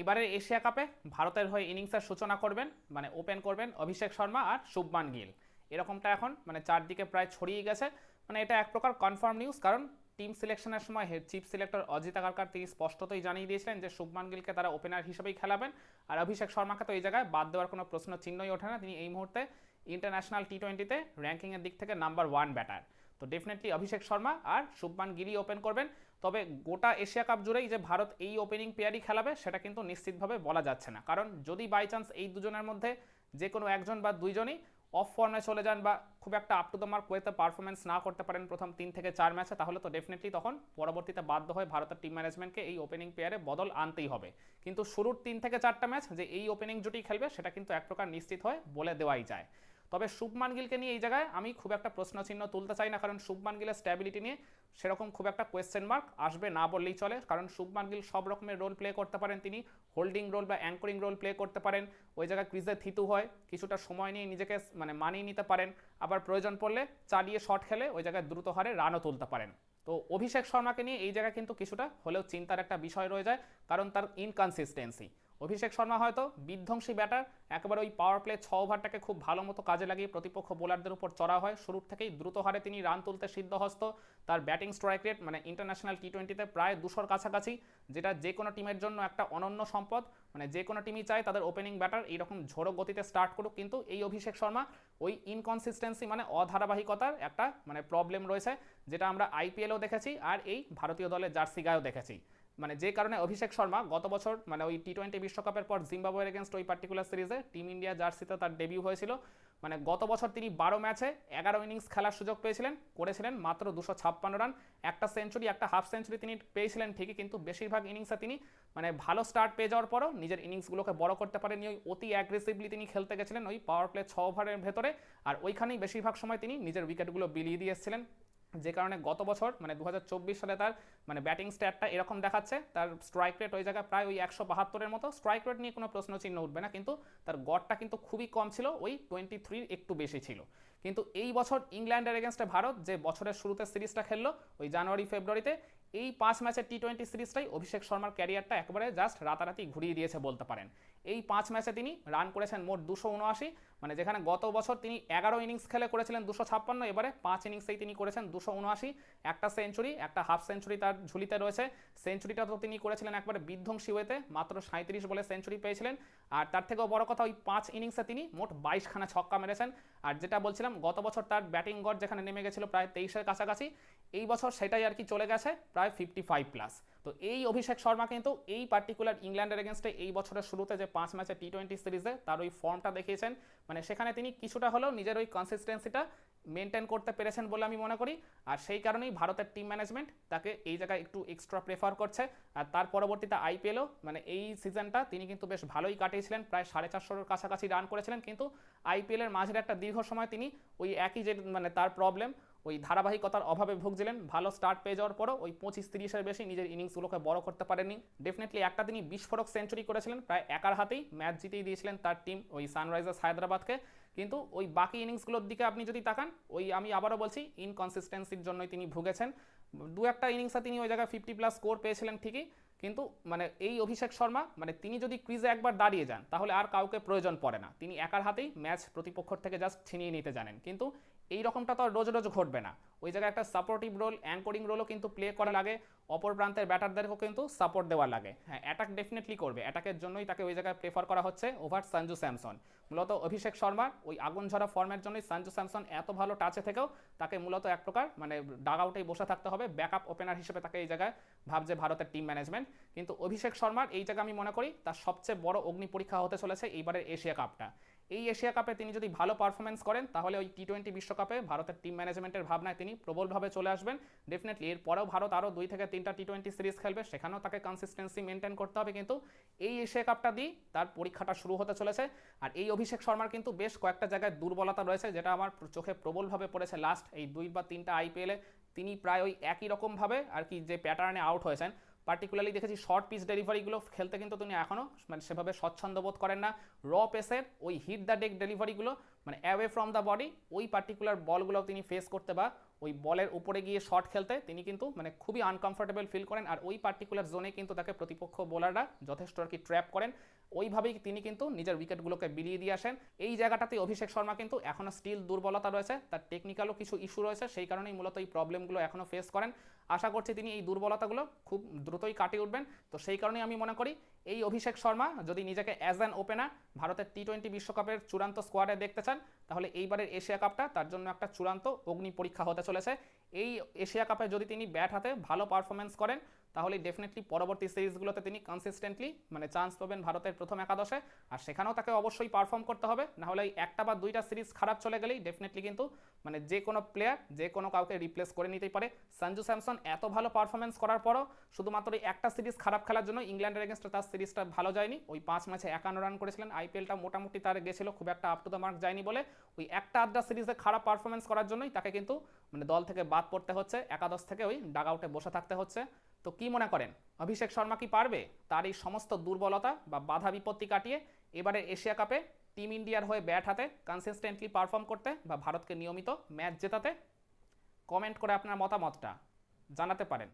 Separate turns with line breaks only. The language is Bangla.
এবারের এশিয়া কাপে ভারতের হয়ে ইনিংসের সূচনা করবেন মানে ওপেন করবেন অভিষেক শর্মা আর শুভমান গিল। এরকমটা এখন মানে চারদিকে প্রায় ছড়িয়ে গেছে। মানে এটা এক প্রকার কনফার্ম নিউজ কারণ টিম সিলেকশনের সময় head chief selector Ajit Agarkar তিনি স্পষ্টতই জানিয়ে দিয়েছিলেন যে শুভমান গিলকে তারা ওপেনার হিসেবেই খেলাবেন। আর অভিষেক শর্মাকে তো এই জায়গায় বাদ দেওয়ার কোনো প্রশ্ন চিহ্নই ওঠে না। তিনি এই মুহূর্তে ইন্টারন্যাশনাল টি টোয়েন্টিতে র্যাঙ্কিংয়ের দিক থেকে নাম্বার ওয়ান ব্যাটার তো ডেফিনেটলি অভিষেক শর্মা আর শুভমান গিরি ওপেন করবেন। তবে গোটা এশিয়া কাপ জুড়েই যে ভারত এই ওপেনিং পেয়ারই খেলাবে, সেটা কিন্তু নিশ্চিতভাবে বলা যাচ্ছে না। কারণ যদি বাই চান্স এই দুজনের মধ্যে যে কোনো একজন বা দুইজনই অফ ফর্মে চলে যান বা খুব একটা আপ টু দ্য মার্ক ওয়েতে পারফরমেন্স না করতে পারেন প্রথম তিন থেকে চার ম্যাচে তাহলে তো ডেফিনেটলি তখন পরবর্তীতে বাধ্য হয়ে ভারতের টিম ম্যানেজমেন্টকে এই ওপেনিং পেয়ারে বদল আনতেই হবে। কিন্তু শুরুর তিন থেকে চারটা ম্যাচ যে এই ওপেনিং জুটি খেলবে, সেটা কিন্তু এক প্রকার নিশ্চিত হয়ে বলে দেওয়াই যায়। তবে শুভমান গিলকে নিয়ে এই জায়গায় আমি খুব একটা প্রশ্নচিহ্ন তুলতে চাই না, কারণ শুভমান গিলের স্ট্যাবিলিটি নিয়ে সেরকম খুব একটা কোয়েশ্চেন মার্ক আসবে না বললেই চলে। কারণ শুভমান গিল সব রকমের রোল প্লে করতে পারেন তিনি হোল্ডিং রোল বা অ্যাঙ্করিং রোল প্লে করতে পারেন। ওই জায়গায় ক্রিজে থিতু হয়, কিছুটা সময় নিয়ে নিজেকে মানে মানিয়ে নিতে পারেন। আবার প্রয়োজন পড়লে চালিয়ে শট খেলে ওই জায়গায় দ্রুত হারে রানও তুলতে পারেন। তো অভিষেক শর্মাকে নিয়ে এই জায়গায় কিন্তু কিছুটা হলেও চিন্তার একটা বিষয় রয়ে যায়, কারণ তার ইনকনসিস্টেন্সি অভিষেক শর্মা হয়তো বিধ্বংসী ব্যাটার, একেবারে ওই পাওয়ার প্লে ছ ওভারটাকে খুব ভালো মতো কাজে লাগিয়ে প্রতিপক্ষ বোলারদের উপর চড়া হয়। শুরুর থেকেই দ্রুত হারে তিনি রান তুলতে সিদ্ধহস্ত। তার ব্যাটিং স্ট্রাইক রেট মানে ইন্টারন্যাশনাল টি টোয়েন্টিতে প্রায় দুশোর কাছাকাছি, যেটা যে কোনো টিমের জন্য একটা অনন্য সম্পদ। মানে যে কোনো টিমই চায় তাদের ওপেনিং ব্যাটার এইরকম ঝোড়ো গতিতে স্টার্ট করুক। কিন্তু এই অভিষেক শর্মা ওই ইনকনসিস্টেন্সি মানে অধারাবাহিকতার একটা মানে প্রবলেম রয়েছে, যেটা আমরা আইপিএলও দেখেছি আর এই ভারতীয় দলের জার্সি গায়েও দেখেছি। মানে যে কারণে অভিষেক শর্মা গত বছর মানে ওই টি টোয়েন্টি বিশ্বকাপের পর জিম্বাবুয়ের এগেনস্ট ওই পার্টিকুলার সিরিজে টিম ইন্ডিয়া জার্সিতে তার ডেবিউ হয়েছিল। মানে গত বছর তিনি বারো ম্যাচে এগারো ইনিংস খেলার সুযোগ পেয়েছিলেন, করেছিলেন মাত্র দুশো ছাপ্পান্ন রান একটা সেঞ্চুরি একটা হাফ সেঞ্চুরি তিনি পেয়েছিলেন ঠিকই, কিন্তু বেশিরভাগ ইনিংসে তিনি মানে ভালো স্টার্ট পেয়ে যাওয়ার পরও নিজের ইনিংসগুলোকে বড় করতে পারেনি ওই অতি অ্যাগ্রেসিভলি তিনি খেলতে গেছিলেন ওই পাওয়ার প্লে ছ ওভারের ভেতরে, আর ওইখানেই বেশিরভাগ সময় তিনি নিজের উইকেটগুলো বিলিয়ে দিয়ে এসেছিলেন। যে কারণে গত বছর মানে দু হাজার চব্বিশ সালে তার মানে ব্যাটিং স্ট্যাটটা এরকম দেখাচ্ছে। তার স্ট্রাইক রেট ওই জায়গায় প্রায় ওই একশো বাহাত্তরের মতো। স্ট্রাইক রেট নিয়ে কোনো প্রশ্ন চিহ্ন উঠবে না, কিন্তু তার গড়টা কিন্তু খুবই কম ছিল, ওই টোয়েন্টি থ্রির একটু বেশি ছিল। কিন্তু এই বছর ইংল্যান্ডের এগেনস্টে ভারত, যে বছরের শুরুতে সিরিজটা খেললো, ওই জানুয়ারি ফেব্রুয়ারিতে এই পাঁচ ম্যাচের টি টোয়েন্টি সিরিজটাই অভিষেক শর্মার ক্যারিয়ারটা একবারে জাস্ট রাতারাতি ঘুরিয়ে দিয়েছে বলতে পারেন। এই পাঁচ ম্যাচে তিনি রান করেছেন মোট দুশো উনআশি মানে যেখানে গত বছর তিনি এগারো ইনিংস খেলে করেছিলেন দুশো ছাপ্পান্ন, এবারে পাঁচ ইনিংসেই তিনি করেছেন দুশো উনআশি, একটা সেঞ্চুরি একটা হাফ সেঞ্চুরি তার ঝুলিতে রয়েছে। সেঞ্চুরিটা তো তিনি করেছিলেন একবারে বিধ্বংসী ওয়েতে মাত্র সাঁত্রিশ বলে সেঞ্চুরি পেয়েছিলেন। আর তার থেকেও বড় কথা ওই পাঁচ ইনিংসে তিনি মোট বাইশখানা ছক্কা মেরেছেন। আর যেটা বলছিলাম, গত বছর তার ব্যাটিং গড় যেখানে নেমে গেছিল প্রায় তেইশের কাছাকাছি, এই বছর সেটাই আর কি চলে গেছে প্রায় ফিফটি ফাইভ প্লাস তো এই অভিষেক শর্মা কিন্তু এই পার্টিকুলার ইংল্যান্ডের এগেনস্টে এই বছরের শুরুতে যে পাঁচ ম্যাচে টি টোয়েন্টি সিরিজে তার ওই ফর্মটা দেখিয়েছেন। মানে সেখানে তিনি কিছুটা হলেও নিজের ওই কনসিস্টেন্সিটা মেনটেন করতে পেরেছেন বলে আমি মনে করি। আর সেই কারণেই ভারতের টিম ম্যানেজমেন্ট তাকে এই জায়গায় একটু এক্সট্রা প্রেফার করছে। আর তার পরবর্তীতে আইপিএলও মানে এই সিজনটা তিনি কিন্তু বেশ ভালোই কাটিয়েছিলেন। প্রায় সাড়ে চারশোর কাছাকাছি রান করেছিলেন। কিন্তু আইপিএলের মাঝের একটা দীর্ঘ সময় তিনি ওই একই যে মানে তার প্রবলেম ওই ধারাবাহিকতার অভাবে ভুগছিলেন। ভালো স্টার্ট পেয়ে যাওয়ার পরও ওই পঁচিশ তিরিশের বেশি নিজের ইনিংসগুলোকে বড় করতে পারেনি ডেফিনেটলি একটা তিনি বিস্ফোরক সেঞ্চুরি করেছিলেন। প্রায় একার হাতেই ম্যাচ জিতেই দিয়েছিলেন তার টিম ওই সানরাইজার্স হায়দ্রাবাদকে। কিন্তু ওই বাকি ইনিংসগুলোর দিকে আপনি যদি তাকান, ওই আমি আবারও বলছি ইনকনসিস্টেন্সির জন্যই তিনি ভুগেছেন। দু একটা ইনিংসে তিনি ওই জায়গায় ফিফটি প্লাস স্কোর পেয়েছিলেন ঠিকই, কিন্তু মানে এই অভিষেক শর্মা মানে তিনি যদি ক্রিজে একবার দাঁড়িয়ে যান, তাহলে আর কাউকে প্রয়োজন পড়ে না। তিনি একার হাতেই ম্যাচ প্রতিপক্ষর থেকে জাস্ট ছিনিয়ে নিতে জানেন। কিন্তু এই রকমটা তো আর রোজ রোজ ঘটবে না। ওই জায়গায় একটা সাপোর্টিভ রোল অ্যাঙ্করিং রোলও কিন্তু প্লে করা লাগে। অপর প্রান্তের ব্যাটারদেরকেও কিন্তু সাপোর্ট দেওয়া লাগে। হ্যাঁ অ্যাটাক ডেফিনেটলি করবে। অ্যাটাকের জন্যই তাকে ওই জায়গায় প্রেফার করা হচ্ছে ওভার সঞ্জু স্যামসন মূলত অভিষেক শর্মার ওই আগুন ঝরা ফর্মের জন্যই সঞ্জু স্যামসন এত ভালো টাচে থেকেও তাকে মূলত এক প্রকার মানে ডাগ আউটেই বসে থাকতে হবে ব্যাকআপ ওপেনার হিসেবে তাকে এই জায়গায় ভাবছে ভারতের টিম ম্যানেজমেন্ট কিন্তু অভিষেক শর্মার এই জায়গায় আমি মনে করি তার সবচেয়ে বড় অগ্নি পরীক্ষা হতে চলেছে এইবারের এশিয়া কাপটা। এই এশিয়া কাপে তিনি যদি ভালো পারফরমেন্স করেন, তাহলে ওই টি টোয়েন্টি বিশ্বকাপে ভারতের টিম ম্যানেজমেন্টের ভাবনায় তিনি প্রবলভাবে চলে আসবেন। ডেফিনেটলি এরপরেও ভারত আরও দুই থেকে তিনটা টি টোয়েন্টি সিরিজ খেলবে, সেখানেও তাকে কনসিস্টেন্সি মেনটেন করতে হবে। কিন্তু এই এশিয়া কাপটা দিয়ে তার পরীক্ষাটা শুরু হতে চলেছে। আর এই অভিষেক শর্মার কিন্তু বেশ কয়েকটা জায়গায় দুর্বলতা রয়েছে, যেটা আমার চোখে প্রবলভাবে পড়েছে লাস্ট এই দুই বা তিনটা আইপিএলে তিনি প্রায় ওই একই রকমভাবে আর কি যে প্যাটার্নে আউট হয়েছেন। পার্টিকুলারলি দেখেছি শর্ট পিস ডেলিভারিগুলো খেলতে কিন্তু তিনি এখনও মানে সেভাবে স্বচ্ছন্দ বোধ করেন না। র পেসের ওই হিট দ্য ডেক ডেলিভারিগুলো মানে অ্যাওয়ে ফ্রম দ্য বডি ওই পার্টিকুলার বলগুলো তিনি ফেস করতে বা ওই বলের উপরে গিয়ে শট খেলতে, তিনি কিন্তু মানে খুবই আনকমফোর্টেবল ফিল করেন। আর ওই পার্টিকুলার জোনে কিন্তু তাকে প্রতিপক্ষ বোলাররা যথেষ্ট আর কি ট্র্যাপ করেন। ওইভাবেই তিনি কিন্তু নিজের উইকেটগুলোকে বিলিয়ে দিয়ে আসেন। এই জায়গাটাতে অভিষেক শর্মা কিন্তু এখনও স্টিল দুর্বলতা রয়েছে, তার টেকনিক্যালও কিছু ইস্যু রয়েছে, সেই কারণেই মূলত এই প্রবলেমগুলো এখনও ফেস করেন। আশা করছি তিনি এই দুর্বলতাগুলো খুব দ্রুতই কাটিয়ে উঠবেন। তো সেই কারণেই আমি মনে করি এই অভিষেক শর্মা, যদি নিজেকে অ্যাজ অ্যান ওপেনার ভারতের টি টোয়েন্টি বিশ্বকাপের চূড়ান্ত স্কোয়াডে দেখতে চান, তাহলে এইবারের এশিয়া কাপটা তার জন্য একটা চূড়ান্ত অগ্নি পরীক্ষা হতে চলেছে। এই এশিয়া কাপে যদি তিনি ব্যাট হাতে ভালো পারফরমেন্স করেন, তাহলে ডেফিনেটলি পরবর্তী সিরিজগুলোতে তিনি কনসিস্টেন্টলি মানে চান্স পাবেন ভারতের প্রথম একাদশে। আর সেখানেও তাকে অবশ্যই পারফর্ম করতে হবে। নাহলে একটা বা দুইটা সিরিজ খারাপ চলে গেলেই ডেফিনেটলি কিন্তু মানে যে কোনো প্লেয়ার যে কোনো কাউকে রিপ্লেস করে নিতেই পারে। সঞ্জু স্যামসন এত ভালো পারফরমেন্স করার পরও শুধুমাত্র একটা সিরিজ খারাপ খেলার জন্য ইংল্যান্ডের এগেনস্টে তার সিরিজটা ভালো যায়নি। ওই পাঁচ ম্যাচে একান্ন রান করেছিলেন। আইপিএলটা মোটামুটি তার গেছিল, খুব একটা আপ টু দ্য মার্ক যায়নি বলে। ওই একটা আধটা সিরিজে খারাপ পারফরমেন্স করার জন্যই তাকে কিন্তু মানে দল থেকে বাদ পড়তে হচ্ছে, একাদশ থেকে ওই ডাগ আউটে বসে থাকতে হচ্ছে। তো কি মনে করেন? অভিষেক শর্মা কি পারবে? তার এই সমস্ত দুর্বলতা বা বাধা বিপত্তি কাটিয়ে এবারে এশিয়া কাপে টিম ইন্ডিয়ার হয়ে ব্যাট হাতে কনসিস্টেন্টলি পারফর্ম করতে বা ভারতকে নিয়মিত ম্যাচ জেতাতে কমেন্ট করে আপনার মতামতটা জানাতে পারেন।